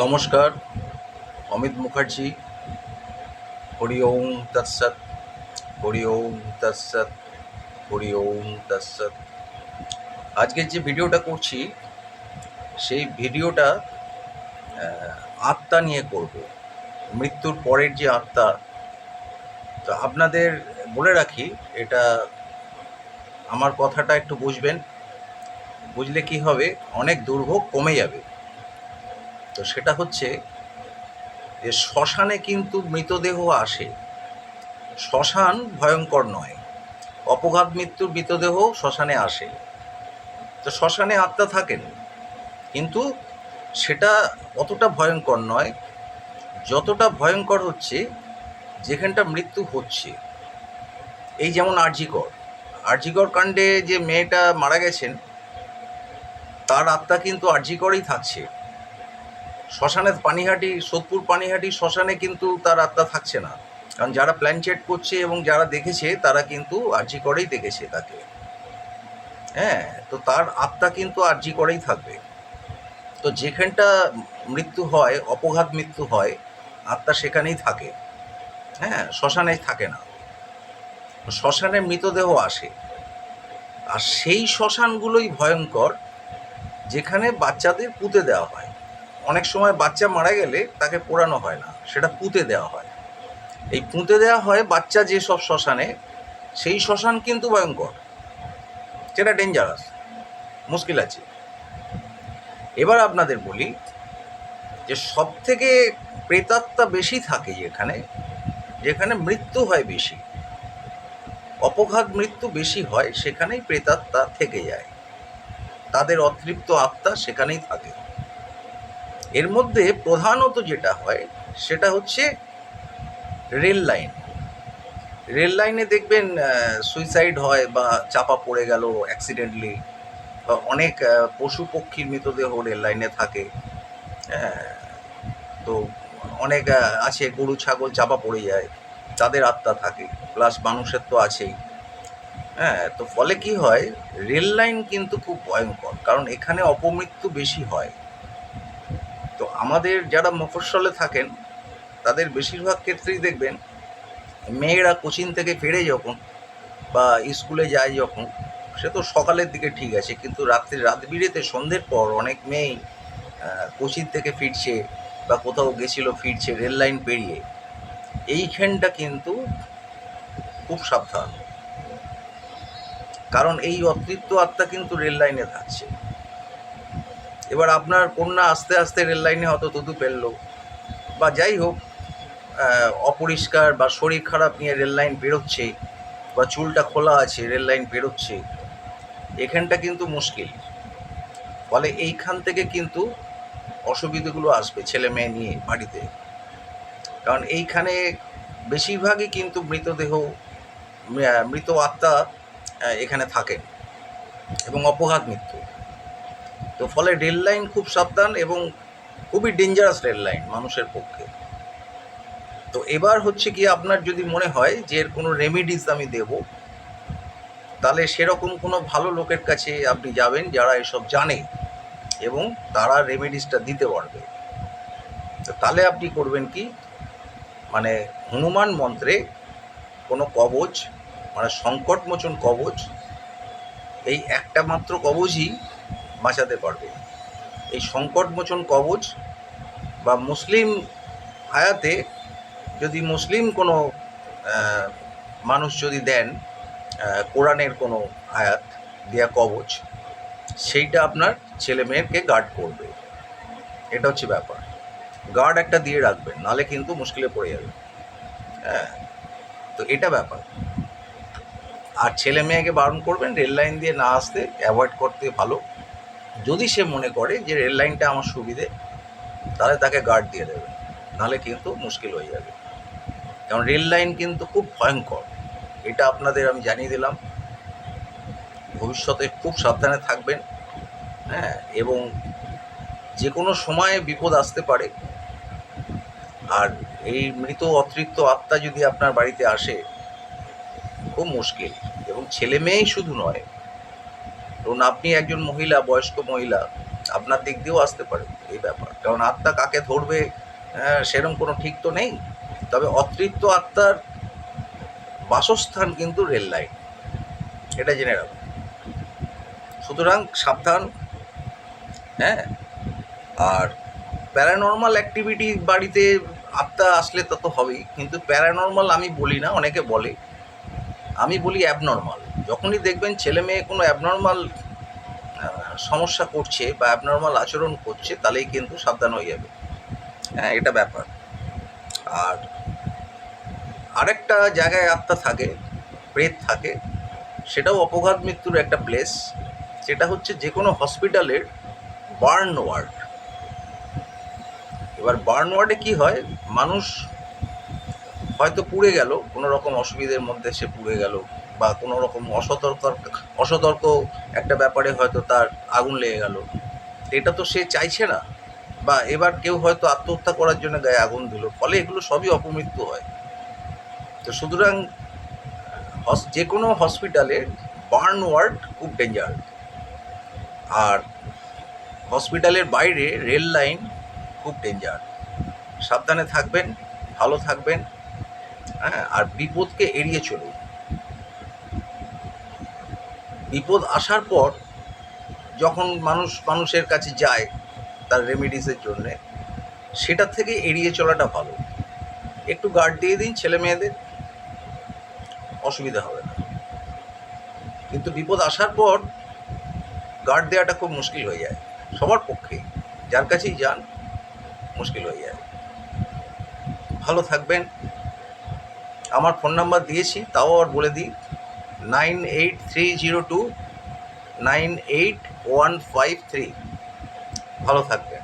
নমস্কার, অমিত মুখার্জি। হরি ওম তৎসৎ, হরি ওম তৎসৎ, হরি ওম তৎসৎ। আজকে যে ভিডিওটা করছি, সেই ভিডিওটা আত্মা নিয়ে করব। মৃত্যুর পরের যে আত্মা, তো আপনাদের বলে রাখি, এটা আমার কথাটা একটু বুঝবেন। বুঝলে কি হবে? অনেক দুর্ভোগ কমে যাবে। তো সেটা হচ্ছে যে শ্মশানে কিন্তু মৃতদেহ আসে। শ্মশান ভয়ঙ্কর নয়। অপঘাত মৃত্যুর মৃতদেহ শ্মশানে আসে। তো শ্মশানে আত্মা থাকেন, কিন্তু সেটা অতটা ভয়ঙ্কর নয়। যতটা ভয়ঙ্কর হচ্ছে, যেখানটা মৃত্যু হচ্ছে। এই যেমন আরজিকর। আরজিকর কাণ্ডে যে মেয়েটা মারা গেছেন, তার আত্মা কিন্তু আরজিকরেই থাকছে। শ্মশানে পানিহাটি, সোদপুর পানিহাটি শ্মশানে কিন্তু তার আত্মা থাকছে না। কারণ যারা প্ল্যান চেট করছে এবং যারা দেখেছে, তারা কিন্তু আর্জি করেই দেখেছে তাকে। হ্যাঁ তো তার আত্মা কিন্তু আর্জি করেই থাকবে। তো যেখানটা মৃত্যু হয়, অপঘাত মৃত্যু হয়, আত্মা সেখানেই থাকে। হ্যাঁ শ্মশানে থাকে না। শ্মশানে মৃতদেহ আসে। আর সেই শ্মশানগুলোই ভয়ঙ্কর, যেখানে বাচ্চাদের পুঁতে দেওয়া হয়। অনেক সময় বাচ্চা মারা গেলে তাকে পোড়ানো হয় না, সেটা পুঁতে দেওয়া হয়। এই পুঁতে দেওয়া হয় বাচ্চা যেসব শ্মশানে, সেই শ্মশান কিন্তু ভয়ঙ্কর। সেটা ডেঞ্জারাস মুশকিল আছে। এবার আপনাদের বলি যে সব থেকে প্রেতাত্মা বেশি থাকে যেখানে যেখানে মৃত্যু হয় বেশি, অপঘাত মৃত্যু বেশি হয় সেখানেই প্রেতাত্মা থেকে যায়। তাদের অতৃপ্ত আত্মা সেখানেই থাকে। এর মধ্যে প্রধানত যেটা হয়, সেটা হচ্ছে রেল লাইন। রেল লাইনে দেখবেন সুইসাইড হয় বা চাপা পড়ে গেল অ্যাক্সিডেন্টলি বা অনেক পশু পক্ষীর মৃতদেহ রেল লাইনে থাকে। তো অনেক আছে, গরু, ছাগল চাপা পড়ে যায়, তাদের আত্মা থাকে প্লাস মানুষের তো আছেই। হ্যাঁ তো ফলে কি হয়, রেল লাইন কিন্তু খুব ভয়ঙ্কর, কারণ এখানে অপমৃত্যু বেশি হয়। তো আমাদের যারা মফস্বলে থাকেন, তাদের বেশিরভাগ ক্ষেত্রেই দেখবেন, মেয়েরা কোচিং থেকে ফিরে যখন বা স্কুলে যায় যখন, সে তো সকালের দিকে ঠিক আছে, কিন্তু রাত্রি, রাত বিরেতে সন্ধ্যের পর অনেক মেয়েই কোচিং থেকে ফিরছে বা কোথাও গেছিল ফিরছে রেল লাইন পেরিয়ে, এইখানটা কিন্তু খুব সাবধান। কারণ এই অতৃপ্ত আত্মা কিন্তু রেল লাইনে থাকছে। এবার আপনার কন্যা আস্তে আস্তে রেল লাইনে হয়তো তুতু ফেলল বা যাই হোক অপরিষ্কার বা শরীর খারাপ নিয়ে রেল লাইন বেরোচ্ছে বা চুলটা খোলা আছে, রেল লাইন বেরোচ্ছে, এখানটা কিন্তু মুশকিল। ফলে এইখান থেকে কিন্তু অসুবিধাগুলো আসবে ছেলে মেয়ে নিয়ে বাড়িতে। কারণ এইখানে বেশিরভাগই কিন্তু মৃতদেহ মৃত আত্মা এখানে থাকেন এবং অপঘাত মৃত্যু। তো ফলে রেল লাইন খুব সাবধান এবং খুবই ডেঞ্জারাস রেল লাইন মানুষের পক্ষে। তো এবার হচ্ছে কি আপনার যদি মনে হয় যে এর কোনো রেমিডিস আমি দেব, তাহলে সেরকম কোনো ভালো লোকের কাছে আপনি যাবেন যারা এসব জানে এবং তারা রেমিডিসটা দিতে পারবে। তো তাহলে আপনি করবেন কি মানে হনুমান মন্ত্রে কোনো কবচ মানে সংকটমোচন কবচ, এই একটা মাত্র কবচই বাঁচাতে পারবে। এই সংকটমোচন কবচ বা মুসলিম হায়াতে যদি মুসলিম কোনো মানুষ যদি দেন কোরআনের কোনো আয়াত দেয়া কবচ, সেইটা আপনার ছেলে মেয়েকে গার্ড করবে। এটা হচ্ছে ব্যাপার। গার্ড একটা দিয়ে রাখবেন, নালে কিন্তু মুশকিলে পড়ে যাবে। হ্যাঁ তো এটা ব্যাপার। আর ছেলে মেয়েকে বারণ করবেন, রেল লাইন দিয়ে না আসতে অ্যাভয়েড করতে ভালো। যদি সে মনে করে যে রেল লাইনটা আমার সুবিধে, তাহলে তাকে গার্ড দিয়ে দেবে। নাহলে কিন্তু মুশকিল হয়ে যাবে। কারণ রেল লাইন কিন্তু খুব ভয়ঙ্কর। এটা আপনাদের আমি জানিয়ে দিলাম। ভবিষ্যতে খুব সাবধানে থাকবেন। হ্যাঁ এবং যে কোনো সময়ে বিপদ আসতে পারে। আর এই মৃত অতিরিক্ত আত্মা যদি আপনার বাড়িতে আসে, খুব মুশকিল। এবং ছেলে মেয়েই শুধু নয় ধরুন আপনি একজন মহিলা বয়স্ক মহিলা আপনার দিক দিয়েও আসতে পারে এই ব্যাপার। কারণ আত্মা কাকে ধরবে আহ, সেরকম কোনো ঠিক তো নেই। তবে অতৃপ্ত আত্মার বাসস্থান কিন্তু রেল লাইন। এটা জেনে রাখুন। সুতরাং সাবধান হ্যাঁ আর প্যারানর্মাল অ্যাক্টিভিটি বাড়িতে আত্মা আসলে তা তো হবেই। কিন্তু প্যারানর্মাল আমি বলি না অনেকে বলে। আমি বলি অ্যাবনর্মাল। যখনই দেখবেন ছেলে মেয়ে কোনো অ্যাবনর্মাল সমস্যা করছে বা অ্যাবনর্মাল আচরণ করছে, তাহলেই কিন্তু সাবধান হয়ে যাবে। হ্যাঁ এটা ব্যাপার। আর আরেকটা জায়গায় আত্মা থাকে, প্রেত থাকে, সেটাও অপঘাত মৃত্যুর একটা প্লেস সেটা হচ্ছে যে কোনো হসপিটালের বার্ন ওয়ার্ড এবার বার্ন ওয়ার্ডে কী হয়? মানুষ হয়তো পুড়ে গেল, কোনো রকম অসুবিধের মধ্যে সে পুড়ে গেল। বা কোনো রকম অসতর্ক অসতর্ক একটা ব্যাপারে হয়তো তার আগুন লেগে গেল। এটা তো সে চাইছে না। বা এবার কেউ হয়তো আত্মহত্যা করার জন্য গায়ে আগুন দিল। ফলে এগুলো সবই অপমৃত্যু হয়। তো সুতরাং যে কোনো হসপিটালে বার্ন ওয়ার্ড খুব ডেঞ্জার আর হসপিটালের বাইরে রেল লাইন খুব ডেঞ্জার সাবধানে থাকবেন, ভালো থাকবেন হ্যাঁ আর বিপদকে এড়িয়ে চলুন। বিপদ আসার পর যখন মানুষ, মানুষের কাছে যায় তার রেমিডিসের জন্যে, সেটা থেকে এড়িয়ে চলাটা ভালো। একটু গার্ড দিয়ে দিন ছেলে মেয়েদের, অসুবিধা হবে না। কিন্তু বিপদ আসার পর গার্ড দেওয়াটা খুব মুশকিল হয়ে যায়। সবার পক্ষে, যার কাছেই যান, মুশকিল হয়ে যায়। ভালো থাকবেন। আমার ফোন নাম্বার দিয়েছি, তাও আর বলে দিই। Nine eight three zero two nine eight one five three. ভালো থাকবেন।